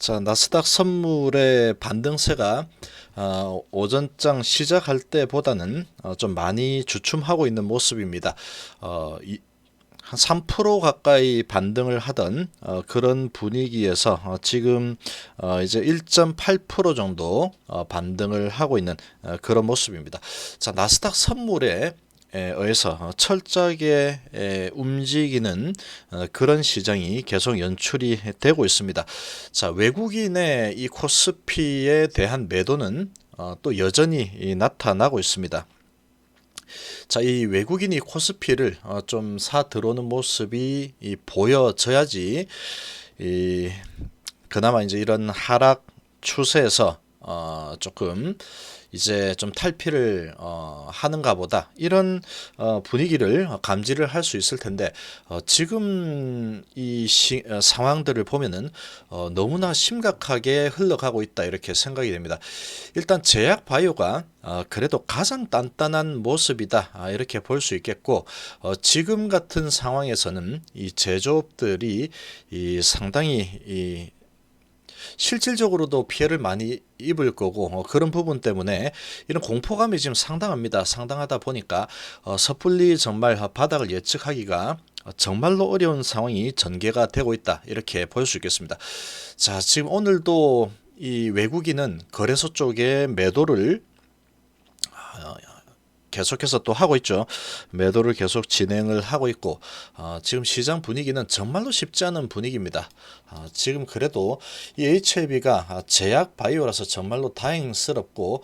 자, 나스닥 선물의 반등세가 어, 오전장 시작할 때보다는 어, 좀 많이 주춤하고 있는 모습입니다. 어, 이, 한 3% 가까이 반등을 하던 어, 그런 분위기에서 어, 지금 어, 이제 1.8% 정도 어, 반등을 하고 있는 어, 그런 모습입니다. 자, 나스닥 선물에 에 의해서 어, 철저하게 에, 움직이는 어, 그런 시장이 계속 연출이 되고 있습니다. 자, 외국인의 이 코스피에 대한 매도는 어, 또 여전히 이 나타나고 있습니다. 자, 이 외국인이 코스피를 어, 좀사 들어오는 모습이 이 보여져야지 이 그나마 이제 이런 하락 추세에서 어, 조금 이제 좀 탈피를 어, 하는가 보다 이런 어, 분위기를 감지를 할 수 있을 텐데 어, 지금 이 시, 어, 상황들을 보면은 어, 너무나 심각하게 흘러가고 있다 이렇게 생각이 됩니다. 일단 제약 바이오가 어, 그래도 가장 단단한 모습이다 아, 이렇게 볼 수 있겠고 어, 지금 같은 상황에서는 이 제조업들이 이 상당히 이 실질적으로도 피해를 많이 입을 거고 어, 그런 부분 때문에 이런 공포감이 지금 상당합니다. 상당하다 보니까 어, 섣불리 정말 바닥을 예측하기가 정말로 어려운 상황이 전개가 되고 있다 이렇게 볼 수 있겠습니다. 자 지금 오늘도 이 외국인은 거래소 쪽에 매도를 계속해서 또 하고 있죠. 매도를 계속 진행을 하고 있고 어, 지금 시장 분위기는 정말로 쉽지 않은 분위기입니다. 어, 지금 그래도 이 HLB가 제약 바이오라서 정말로 다행스럽고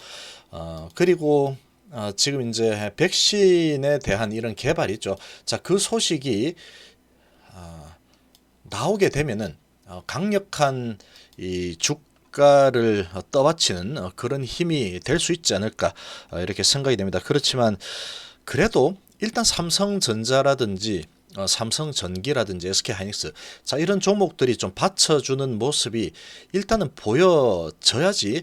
어, 그리고 어, 지금 이제 백신에 대한 이런 개발이 있죠. 자, 그 소식이 어, 나오게 되면은 어, 강력한 이 주 가를 떠받치는 어, 그런 힘이 될 수 있지 않을까 어, 이렇게 생각이 됩니다. 그렇지만 그래도 일단 삼성전자라든지 어, 삼성전기라든지 SK하이닉스 자 이런 종목들이 좀 받쳐주는 모습이 일단은 보여져야지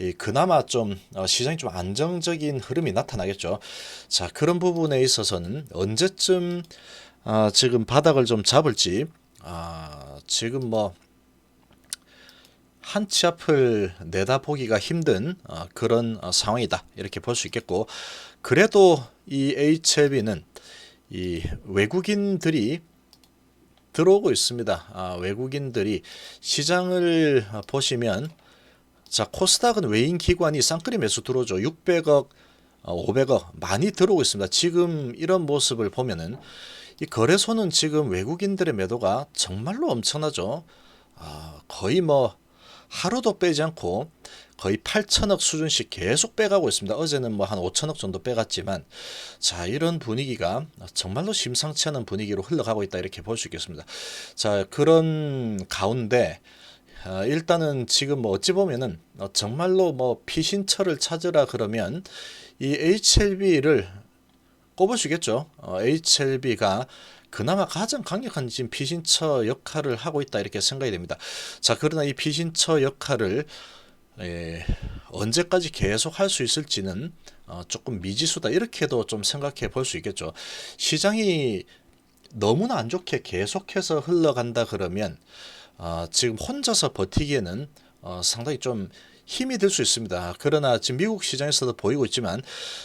이 그나마 좀 어, 시장이 좀 안정적인 흐름이 나타나겠죠. 자 그런 부분에 있어서는 언제쯤 아, 지금 바닥을 좀 잡을지 아, 지금 뭐 한 치 앞을 내다보기가 힘든 어, 그런 어, 상황이다 이렇게 볼 수 있겠고 그래도 이 HLB는 이 외국인들이 들어오고 있습니다. 아, 외국인들이 시장을 어, 보시면 자 코스닥은 외인 기관이 쌍끌이 매수 들어오죠. 600억, 어, 500억 많이 들어오고 있습니다. 지금 이런 모습을 보면은 이 거래소는 지금 외국인들의 매도가 정말로 엄청나죠. 아, 거의 뭐 하루도 빼지 않고 거의 8천억 수준씩 계속 빼가고 있습니다. 어제는 뭐 한 5천억 정도 빼갔지만 자 이런 분위기가 정말로 심상치 않은 분위기로 흘러가고 있다 이렇게 볼 수 있겠습니다. 자 그런 가운데 어, 일단은 지금 뭐 어찌 보면은 어, 정말로 뭐 피신처를 찾으라 그러면 이 HLB를 꼽으시겠죠. 어, HLB가 그나마 가장 강력한 지금 피신처 역할을 하고 있다 이렇게 생각이 됩니다. 자 그러나 이 피신처 역할을 예, 언제까지 계속 할 수 있을지는 어, 조금 미지수다 이렇게도 좀 생각해 볼 수 있겠죠. 시장이 너무나 안 좋게 계속해서 흘러간다 그러면 어, 지금 혼자서 버티기에는 어, 상당히 좀 힘이 들 수 있습니다. 그러나 지금 미국 시장에서도 보이고 있지만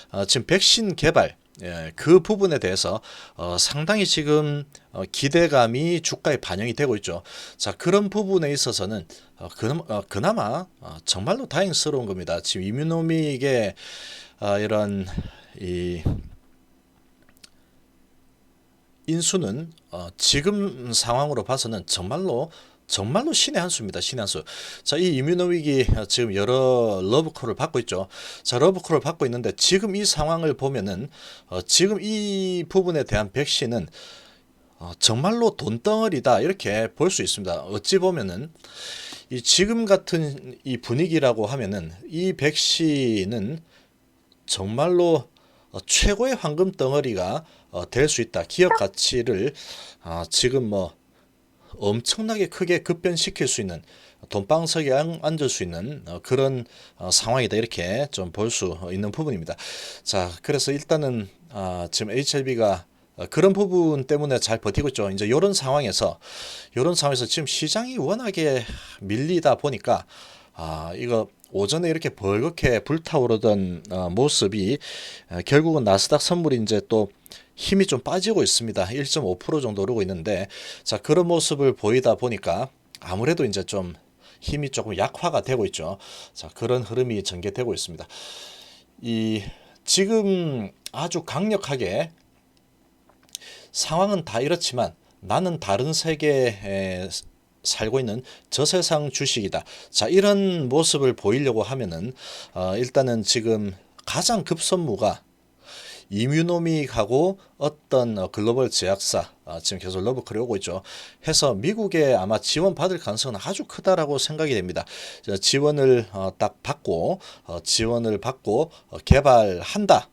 어, 지금 백신 개발 예, 그 부분에 대해서 어, 상당히 지금 어, 기대감이 주가에 반영이 되고 있죠. 자 그런 부분에 있어서는 어, 그나마, 어, 그나마 어, 정말로 다행스러운 겁니다. 지금 이뮤노믹의 어, 이런 이 인수는 어, 지금 상황으로 봐서는 정말로 정말로 신의 한 수입니다. 신의 한 수. 자, 이 이뮤노윅이 지금 여러 러브콜을 받고 있죠. 자, 러브콜을 받고 있는데 지금 이 상황을 보면은 어, 지금 이 부분에 대한 백신은 어, 정말로 돈덩어리다 이렇게 볼 수 있습니다. 어찌 보면은 이 지금 같은 이 분위기라고 하면은 이 백신은 정말로 어, 최고의 황금 덩어리가 어, 될 수 있다. 기업 가치를 어, 지금 뭐 엄청나게 크게 급변시킬 수 있는 돈방석에 앉- 앉을 수 있는 어, 그런 어, 상황이다 이렇게 좀 볼 수 있는 부분입니다. 자, 그래서 일단은 아, 지금 HLB가 어, 그런 부분 때문에 잘 버티고 있죠. 이제 이런 상황에서 이런 상황에서 지금 시장이 워낙에 밀리다 보니까 아 이거 오전에 이렇게 벌겋게 불타오르던 어, 모습이 어, 결국은 나스닥 선물이 이제 또 힘이 좀 빠지고 있습니다. 1.5% 정도 오르고 있는데 자 그런 모습을 보이다 보니까 아무래도 이제 좀 힘이 조금 약화가 되고 있죠. 자 그런 흐름이 전개되고 있습니다. 이 지금 아주 강력하게 상황은 다 이렇지만 나는 다른 세계에 살고 있는 저세상 주식이다. 자, 이런 모습을 보이려고 하면은 어, 일단은 지금 가장 급선무가 이뮤노믹하고 어떤 어, 글로벌 제약사 어, 지금 계속 러브콜이 오고 있죠. 해서 미국에 아마 지원 받을 가능성은 아주 크다라고 생각이 됩니다. 자, 지원을 어, 딱 받고 어, 지원을 받고 어, 개발한다.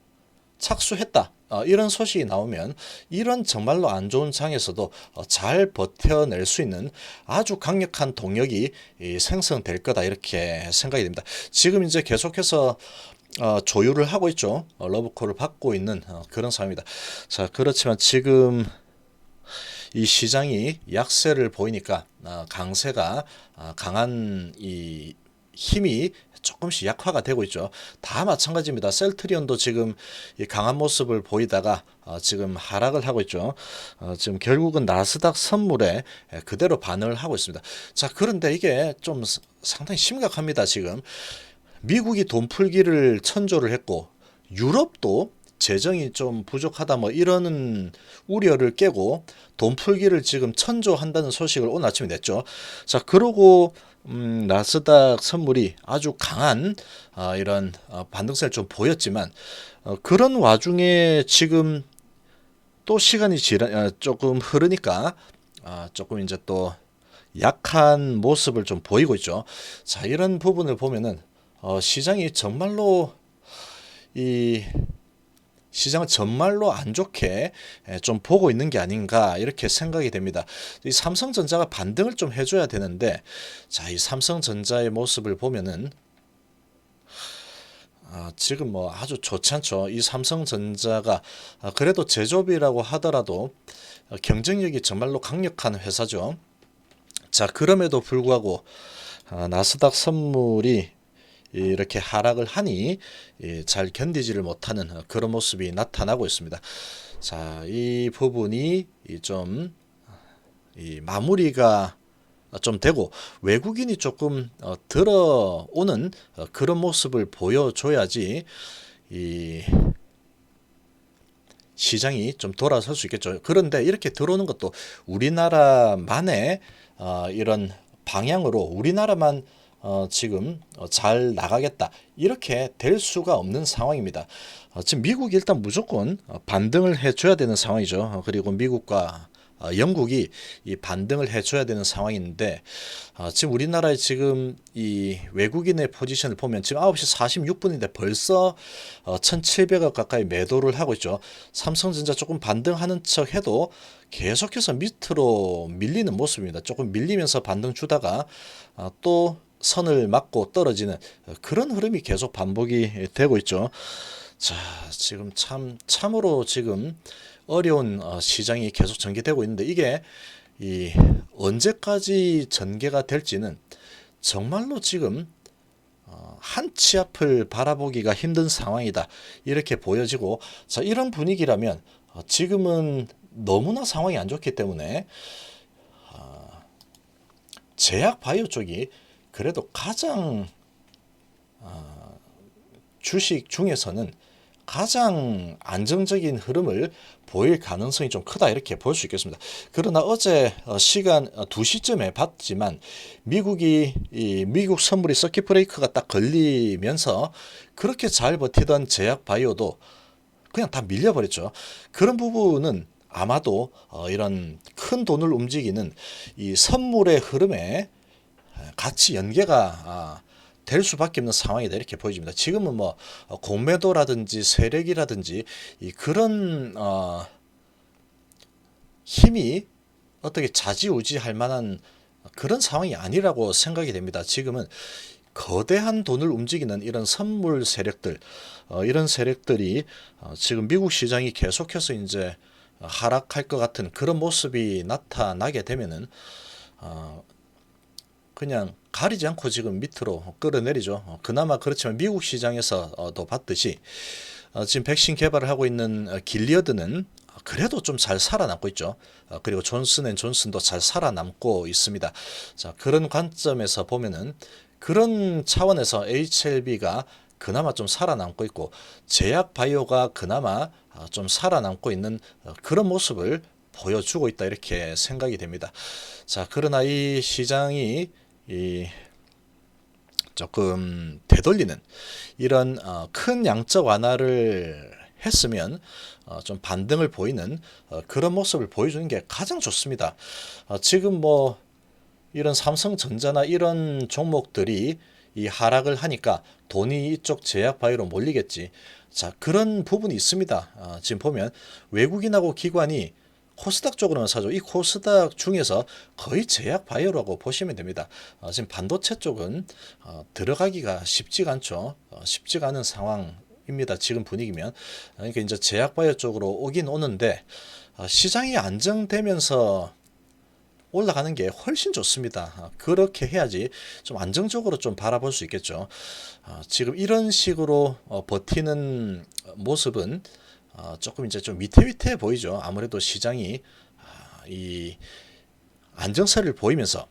착수했다. 어, 이런 소식이 나오면 이런 정말로 안 좋은 장에서도 어, 잘 버텨낼 수 있는 아주 강력한 동력이 이, 생성될 거다 이렇게 생각이 됩니다. 지금 이제 계속해서 어, 조율을 하고 있죠. 어, 러브콜을 받고 있는 어, 그런 상황입니다. 자 그렇지만 지금 이 시장이 약세를 보이니까 아, 강세가 아, 강한 이 힘이 조금씩 약화가 되고 있죠. 다 마찬가지입니다. 셀트리온도 지금 이 강한 모습을 보이다가 어, 지금 하락을 하고 있죠. 어, 지금 결국은 나스닥 선물에 에, 그대로 반응을 하고 있습니다. 자, 그런데 이게 좀 스- 상당히 심각합니다. 지금 미국이 돈 풀기를 천조를 했고 유럽도 재정이 좀 부족하다 뭐 이러는 우려를 깨고 돈 풀기를 지금 천조한다는 소식을 오늘 아침에 냈죠. 자, 그러고 음, 나스닥 선물이 아주 강한 어, 이런 어, 반등세를 좀 보였지만 어, 그런 와중에 지금 또 시간이 지나 어, 조금 흐르니까 아, 조금 이제 또 약한 모습을 좀 보이고 있죠. 자, 이런 부분을 보면은 어, 시장이 정말로 이 시장을 정말로 안 좋게 에, 좀 보고 있는 게 아닌가 이렇게 생각이 됩니다. 이 삼성전자가 반등을 좀 해줘야 되는데 자, 이 삼성전자의 모습을 보면은 아, 지금 뭐 아주 좋지 않죠. 이 삼성전자가 아, 그래도 제조업이라고 하더라도 어, 경쟁력이 정말로 강력한 회사죠. 자, 그럼에도 불구하고 아, 나스닥 선물이 이렇게 하락을 하니 예, 잘 견디지를 못하는 어, 그런 모습이 나타나고 있습니다. 자, 이 부분이 이좀 이 마무리가 좀 되고 외국인이 조금 어, 들어오는 어, 그런 모습을 보여줘야지 이 시장이 좀 돌아설 수 있겠죠. 그런데 이렇게 들어오는 것도 우리나라만의 어, 이런 방향으로 우리나라만 어, 지금 어, 잘 나가겠다 이렇게 될 수가 없는 상황입니다. 어, 지금 미국이 일단 무조건 어, 반등을 해줘야 되는 상황이죠. 어, 그리고 미국과 어, 영국이 이 반등을 해줘야 되는 상황인데 어, 지금 우리나라의 지금 이 외국인의 포지션을 보면 지금 9시 46분인데 벌써 어, 1,700억 가까이 매도를 하고 있죠. 삼성전자 조금 반등하는 척 해도 계속해서 밑으로 밀리는 모습입니다. 조금 밀리면서 반등 주다가 어, 또 선을 맞고 떨어지는 어, 그런 흐름이 계속 반복이 되고 있죠. 자, 지금 참 참으로 지금 어려운 어, 시장이 계속 전개되고 있는데 이게 이 언제까지 전개가 될지는 정말로 지금 어, 한치 앞을 바라보기가 힘든 상황이다 이렇게 보여지고 자 이런 분위기라면 어, 지금은 너무나 상황이 안 좋기 때문에 어, 제약 바이오 쪽이 그래도 가장 어, 주식 중에서는 가장 안정적인 흐름을 보일 가능성이 좀 크다 이렇게 볼 수 있겠습니다. 그러나 어제 어, 시간 어, 2시쯤에 봤지만 미국이 이 미국 선물이 서킷 브레이크가 딱 걸리면서 그렇게 잘 버티던 제약 바이오도 그냥 다 밀려버렸죠. 그런 부분은 아마도 어, 이런 큰 돈을 움직이는 이 선물의 흐름에 같이 연계가 아, 될 수밖에 없는 상황이다 이렇게 보여집니다. 지금은 뭐 어, 공매도라든지 세력이라든지 이 그런 어, 힘이 어떻게 좌지우지할 만한 그런 상황이 아니라고 생각이 됩니다. 지금은 거대한 돈을 움직이는 이런 선물 세력들, 어, 이런 세력들이 어, 지금 미국 시장이 계속해서 이제 하락할 것 같은 그런 모습이 나타나게 되면은 어, 그냥 가리지 않고 지금 밑으로 끌어내리죠. 어, 그나마 그렇지만 미국 시장에서도 봤듯이 어, 지금 백신 개발을 하고 있는 어, 길리어드는 그래도 좀 잘 살아남고 있죠. 어, 그리고 존슨앤존슨도 잘 살아남고 있습니다. 자 그런 관점에서 보면은 그런 차원에서 HLB가 그나마 좀 살아남고 있고 제약 바이오가 그나마 어, 좀 살아남고 있는 어, 그런 모습을 보여주고 있다 이렇게 생각이 됩니다. 자 그러나 이 시장이 이 조금 되돌리는 이런 어, 큰 양적 완화를 했으면 어, 좀 반등을 보이는 어, 그런 모습을 보여주는 게 가장 좋습니다. 어, 지금 뭐 이런 삼성전자나 이런 종목들이 이 하락을 하니까 돈이 이쪽 제약 바이오로 몰리겠지. 자 그런 부분이 있습니다. 어, 지금 보면 외국인하고 기관이 코스닥 쪽으로만 사죠. 이 코스닥 중에서 거의 제약 바이오라고 보시면 됩니다. 어, 지금 반도체 쪽은 어, 들어가기가 쉽지가 않죠. 어, 쉽지가 않은 상황입니다. 지금 분위기면. 그러니까 이제 제약 바이오 쪽으로 오긴 오는데 어, 시장이 안정되면서 올라가는 게 훨씬 좋습니다. 어, 그렇게 해야지 좀 안정적으로 좀 바라볼 수 있겠죠. 어, 지금 이런 식으로 어, 버티는 모습은 어, 조금 이제 좀 위태위태해 보이죠. 아무래도 시장이 아, 이 안정세를 보이면서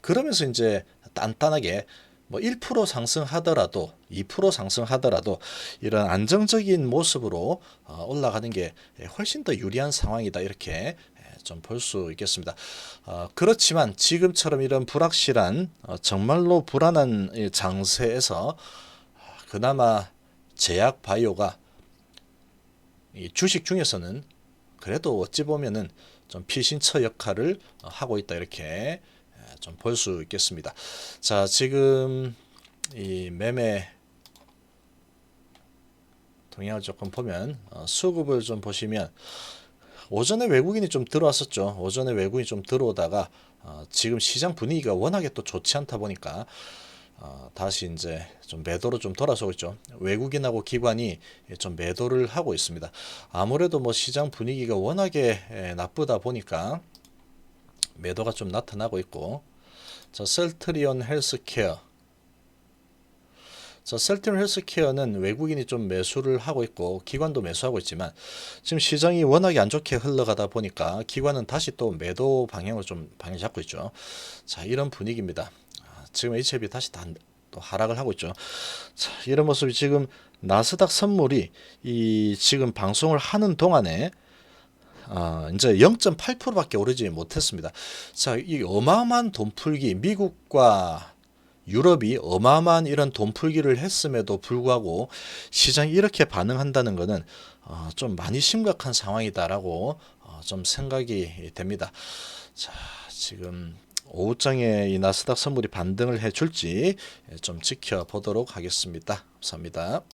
그러면서 이제 단단하게 뭐 1% 상승하더라도 2% 상승하더라도 이런 안정적인 모습으로 어, 올라가는 게 훨씬 더 유리한 상황이다 이렇게 좀 볼 수 있겠습니다. 어, 그렇지만 지금처럼 이런 불확실한 어, 정말로 불안한 이 장세에서 그나마 제약 바이오가 이 주식 중에서는 그래도 어찌 보면은 좀 피신처 역할을 어, 하고 있다 이렇게 좀 볼 수 있겠습니다. 자 지금 이 매매 동향을 조금 보면 어, 수급을 좀 보시면 오전에 외국인이 좀 들어왔었죠. 오전에 외국인이 좀 들어오다가 어, 지금 시장 분위기가 워낙에 또 좋지 않다 보니까 어, 다시 이제 좀 매도로 좀 돌아서고 있죠. 외국인하고 기관이 좀 매도를 하고 있습니다. 아무래도 뭐 시장 분위기가 워낙에 에, 나쁘다 보니까 매도가 좀 나타나고 있고, 자 셀트리온 헬스케어, 자 셀트리온 헬스케어는 외국인이 좀 매수를 하고 있고 기관도 매수하고 있지만 지금 시장이 워낙에 안 좋게 흘러가다 보니까 기관은 다시 또 매도 방향으로 좀 방향 잡고 있죠. 자 이런 분위기입니다. 지금 HLB 다시 다, 또 하락을 하고 있죠. 자, 이런 모습이 지금 나스닥 선물이 이 지금 방송을 하는 동안에 아, 이제 0.8%밖에 오르지 못했습니다. 자, 이 어마어마한 돈풀기 미국과 유럽이 어마어마한 이런 돈풀기를 했음에도 불구하고 시장이 이렇게 반응한다는 것은 어, 좀 많이 심각한 상황이다라고 어, 좀 생각이 됩니다. 자, 지금 오후장에 이 나스닥 선물이 반등을 해줄지 좀 지켜보도록 하겠습니다. 감사합니다.